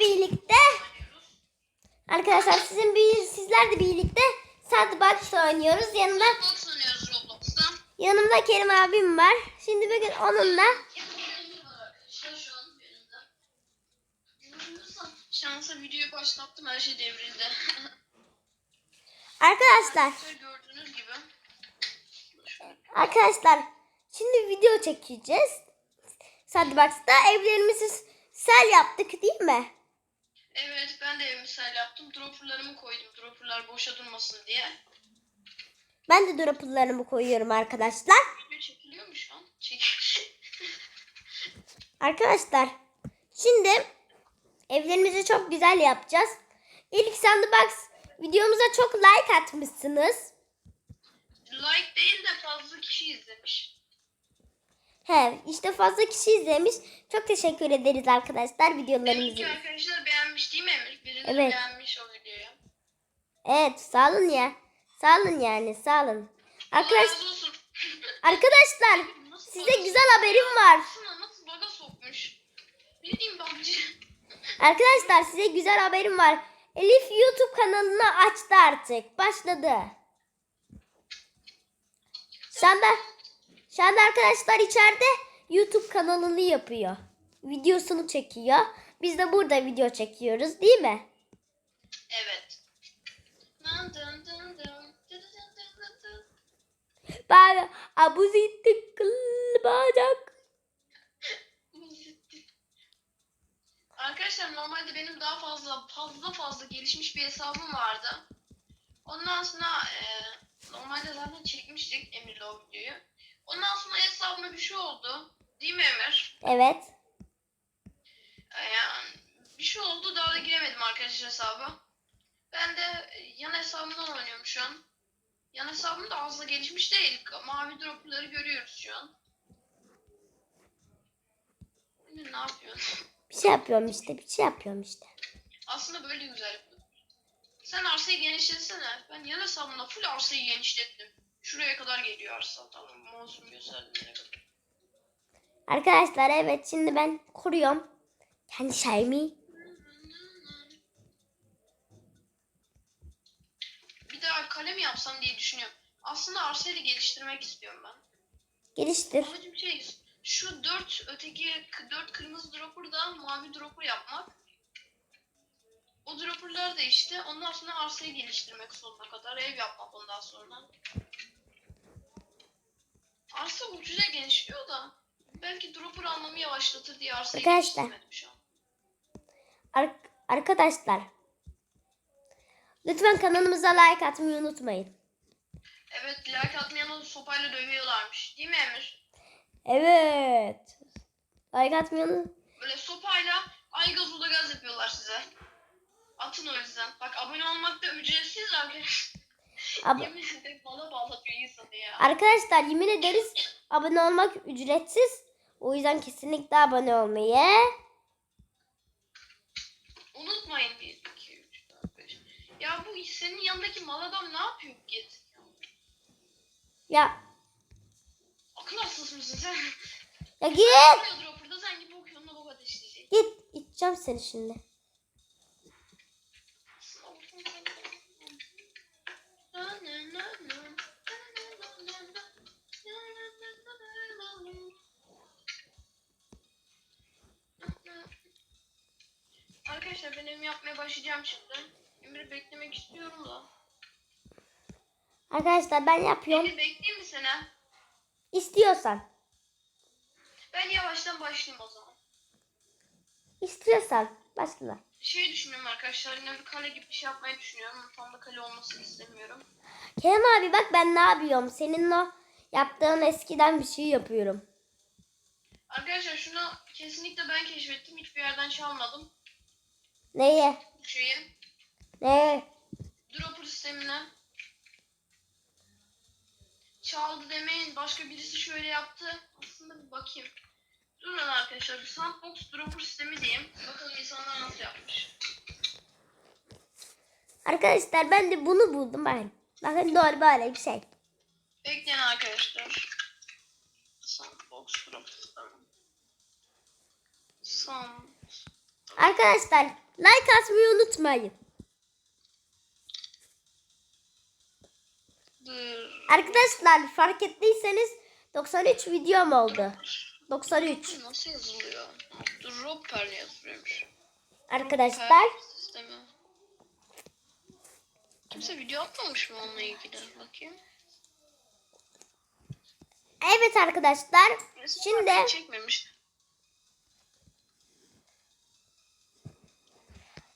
birlikte arkadaşlar sizin bir sizler de birlikte Sandbox oynuyoruz. Yanımda yanımda Kerim abim var. Şimdi bugün onunla Şansa videoyu başlattım her şey devrildi. arkadaşlar Gördüğünüz gibi. arkadaşlar şimdi video çekeceğiz. Sandbox'ta evlerimizi sel yaptık değil mi? Evet ben de ev misal yaptım. Dropperlarımı koydum. Dropperlar boşa durmasın diye. Ben de dropperlarımı koyuyorum arkadaşlar. Video çekiliyor mu şu an? Çek. Arkadaşlar şimdi evlerimizi çok güzel yapacağız. İlk Sandbox videomuza çok like atmışsınız. like değil de fazla kişi izlemiş. He işte fazla kişi izlemiş. Çok teşekkür ederiz arkadaşlar Belki videolarımızı. arkadaşlar beğenmiş değil mi Emir? Birileri Evet. beğenmiş o videoyu. Evet sağ olun ya. Sağ olun yani sağ olun. Arkadaş, arkadaşlar Nasıl size güzel haberim var. Nasıl baga sokmuş. Ne diyeyim babacı? Arkadaşlar size güzel haberim var. Elif YouTube kanalını açtı artık. Başladı. Şu anda, şu anda arkadaşlar içeride YouTube kanalını yapıyor. Videosunu çekiyor. Biz de burada video çekiyoruz değil mi? Evet. Ben abuzi tıkıl bacak. Arkadaşlar normalde benim daha fazla fazla fazla gelişmiş bir hesabım vardı. Ondan sonra e, normalde zaten çekmiştik Emir'le o videoyu. Ondan sonra hesabıma bir şey oldu. Değil mi Emir? Evet. Yani şey oldu daha da giremedim arkadaşlar hesaba. Ben de yan hesabımdan oynuyorum şu an. Yan hesabım da az da gelişmiş değil. Mavi dropları görüyoruz şu an. Ne yapıyorsun? Bir şey yapıyorum işte. Bir şey yapıyorum işte. Aslında böyle güzel. Sen arsayı genişletsene. Ben yan hesabımda full arsayı genişlettim. Şuraya kadar geliyor arsa. Tamam mouse'umu gösterdim ne kadar. Arkadaşlar evet şimdi ben kuruyorum. Kendi şeyimi. Yapsam diye düşünüyorum. Aslında arsayı da geliştirmek istiyorum ben. Geliştir. Amacım şey şu dört öteki dört kırmızı dropper da mavi dropper yapmak. O dropperlar da işte ondan sonra arsayı geliştirmek sonuna kadar ev yapmak ondan sonra. Arsa ucuza genişliyor da belki dropper almamı yavaşlatır diye arsayı Arkadaşlar. geliştirmedim şu an. Ar- arkadaşlar. Lütfen kanalımıza like atmayı unutmayın. Evet like atmayanı sopayla dövüyorlarmış. Değil mi Emir? Evet. Like atmayı unut- Böyle sopayla ay gaz ula gaz yapıyorlar size. Atın o yüzden. Bak abone olmak da ücretsiz arkadaşlar. Ab- Yemin ederim bana bağlatıyor insanı ya. Arkadaşlar yemin ederiz abone olmak ücretsiz. O yüzden kesinlikle abone olmayı. Senin yanındaki mal adam ne yapıyor git? Ya Akıl hastası mısın sen? ya git. Oluyor dropper'da sen gibi okuyorsun da bok ateşleyecek. Git. İteceğim seni şimdi. Arkadaşlar ben evimi yapmaya başlayacağım şimdi. Emir beklemek istiyorum da. Arkadaşlar ben yapıyorum. Emir bekleyeyim mi seni? İstiyorsan. Ben yavaştan başlayayım o zaman. İstiyorsan. Başla. Şey düşünüyorum arkadaşlar yine bir kale gibi bir şey yapmayı düşünüyorum. Tam da kale olmasını istemiyorum. Kerem abi bak ben ne yapıyorum. Senin o yaptığın eskiden bir şey yapıyorum. Arkadaşlar şunu kesinlikle ben keşfettim. Hiçbir yerden çalmadım. Neye? Şeyi. Neye? Dropper sistemine. Çaldı demeyin. Başka birisi şöyle yaptı. Aslında bir bakayım. Durun arkadaşlar. Bir sandbox dropper sistemi diyeyim. Bakalım insanlar nasıl yapmış. Arkadaşlar ben de bunu buldum ben. Bakın doğru böyle bir şey. Bekleyin arkadaşlar. Sandbox dropper sistemi. Sand... Arkadaşlar Like atmayı unutmayın. Arkadaşlar fark ettiyseniz 93 videom oldu. 93. Nasıl yazılıyor? Dropper yazılıyormuş. Arkadaşlar. Kimse video atmamış mı onunla ilgili? Bakayım. evet arkadaşlar Resim şimdi çekmemiş.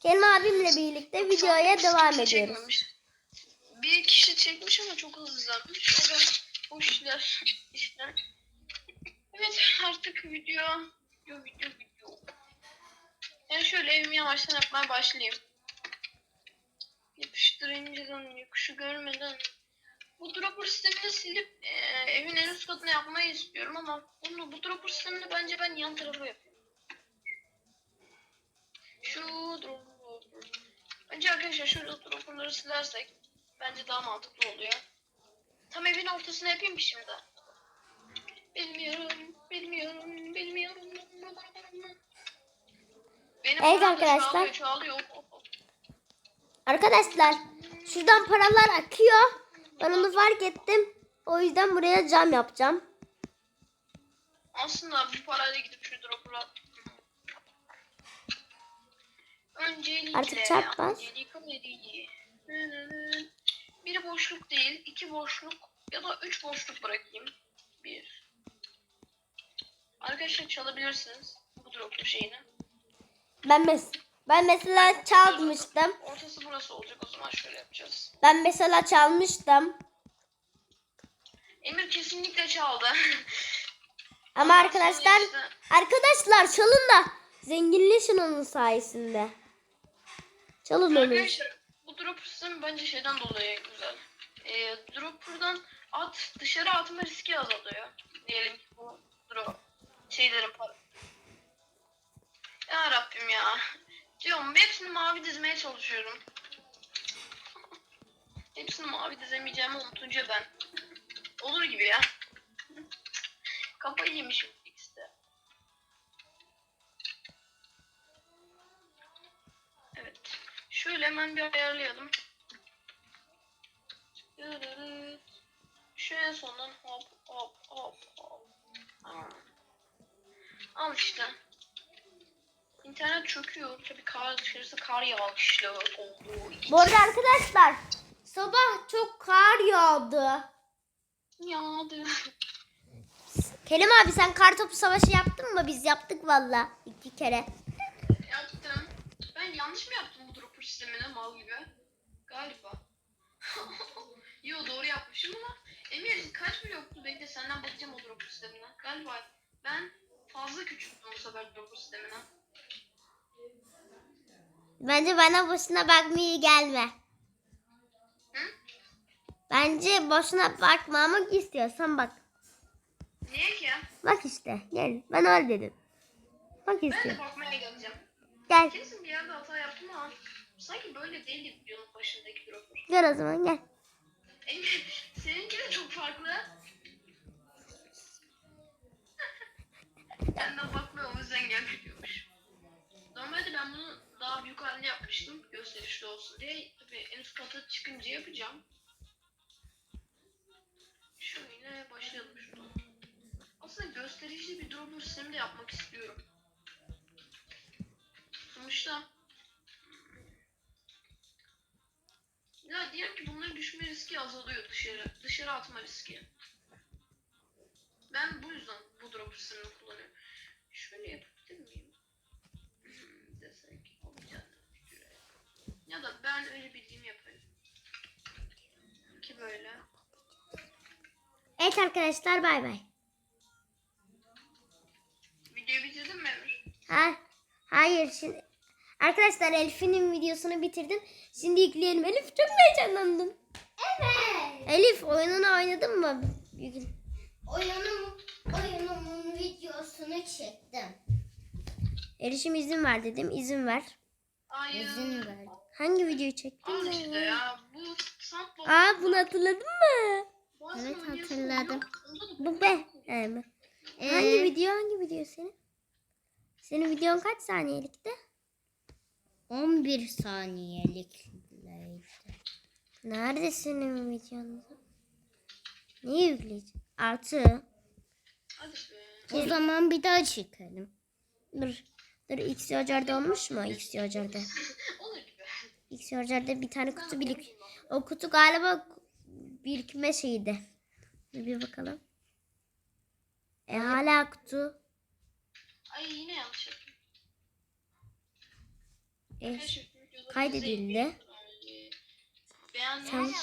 Kerim abimle birlikte videoya devam ediyoruz. çekmemiş. Kişi çekmiş ama çok. O da o işler. işler. Evet artık video. Video video video. Ben şöyle evimi yavaştan yapmaya başlayayım. Yapıştırıncadan yokuşu görmeden. Bu dropper sistemini silip e, evin en üst katına yapmayı istiyorum ama bunu bu dropper sistemini bence ben yan tarafa yapayım. Şu dropper. Önce arkadaşlar şöyle dropperları silersek bence daha mantıklı oluyor. Tam evin ortasına yapayım mı şimdi? Bilmiyorum, bilmiyorum, bilmiyorum. Benim Evet arkadaşlar. Çoğalıyor, çoğalıyor. Arkadaşlar şuradan paralar akıyor. Ben onu fark ettim. O yüzden buraya cam yapacağım. Aslında bu parayla gidip şu dropper'a Öncelikle Artık çarp bas. öncelikle bir boşluk değil, iki boşluk ya da üç boşluk bırakayım. Bir. Arkadaşlar çalabilirsiniz bu dropper şeyini. Ben mes ben mesela çalmıştım. Ortası burası olacak o zaman şöyle yapacağız. Ben mesela çalmıştım. Emir kesinlikle çaldı. Ama arkadaşlar İşte- arkadaşlar çalın da zenginleşin onun sayesinde. Çalın onu. Arkadaşlar drop sistemi bence şeyden dolayı güzel. Ee, dropper'dan at dışarı atma riski azalıyor. Diyelim ki bu drop şeylerin para. Ya Rabbim ya. Diyorum hepsini mavi dizmeye çalışıyorum. hepsini mavi dizemeyeceğimi unutunca ben. Olur gibi ya. Kafayı yemişim Şöyle hemen bir ayarlayalım. Şu en sondan hop hop hop hop. Aa. Al işte. İnternet çöküyor. Tabii kar dışarısı kar yağışlı olduğu için. Bu arada arkadaşlar sabah çok kar yağdı. Yağdı. Kerim abi sen kar topu savaşı yaptın mı? Biz yaptık valla iki kere. Yaptım. Ben yanlış mı yaptım bu dropper sistemine mal gibi? Galiba. Yo doğru yapmışım ama Emir kaç bloktu bekle senden bakacağım o dropper sistemine. Galiba ben fazla küçülttüm bu sefer dropper sistemine. Bence bana boşuna bakmaya gelme. Hı? Bence boşuna bakma ama istiyorsan bak. Niye ki? Bak işte gel. Ben öyle dedim. Bak Ben de istiyorum. bakmaya geleceğim. Gel. Kesin bir yerde hata yaptım ama sanki böyle değildi videonun başındaki dropper. Gel o zaman gel. Seninki de çok farklı. Benden bakmıyor o yüzden gelmiyormuş. Normalde ben bunu daha büyük halini yapmıştım gösterişli olsun diye. Tabii en üst kata çıkınca yapacağım. Şöyle başlayalım şuradan. Aslında gösterişli bir dropper sistemi de yapmak istiyorum. Sonuçta ya diyelim ki bunların düşme riski azalıyor dışarı. Dışarı atma riski. Ben bu yüzden bu dropper sistemini kullanıyorum. Şöyle yapabilir miyim? Hmm, desek olacak. Ya da ben öyle bildiğimi yaparım. Ki böyle. Evet arkadaşlar bay bay. Videoyu bitirdin mi Emir? Ha, hayır şimdi. Arkadaşlar Elif'in videosunu bitirdim. Şimdi yükleyelim. Elif çok heyecanlandım. Evet. Elif oyununu oynadın mı? Bugün. Oyunum, oyunumun videosunu çektim. Erişim izin ver dedim. İzin ver. Hayır. İzin ver. Hangi videoyu çektin? Al işte ya. Bu. Aa bunu hatırladın mı? Bazen Evet, hatırladım. Bu be. Evet. Ee, Hangi video? Hangi video senin? Senin videon kaç saniyelikti? 11 saniyelik. Nerede senin videon? Niye yükleyeceğim? Artı. Hadi be. O zaman bir daha çekelim. Dur. Dur X Hocar'da olmuş mu? X gibi. X Hocar'da bir tane kutu birik. O kutu galiba birikme şeydi. Bir bakalım. E hala kutu. Ay yine yanlış yaptım. E, videolarımızı kaydedildi. izleyin.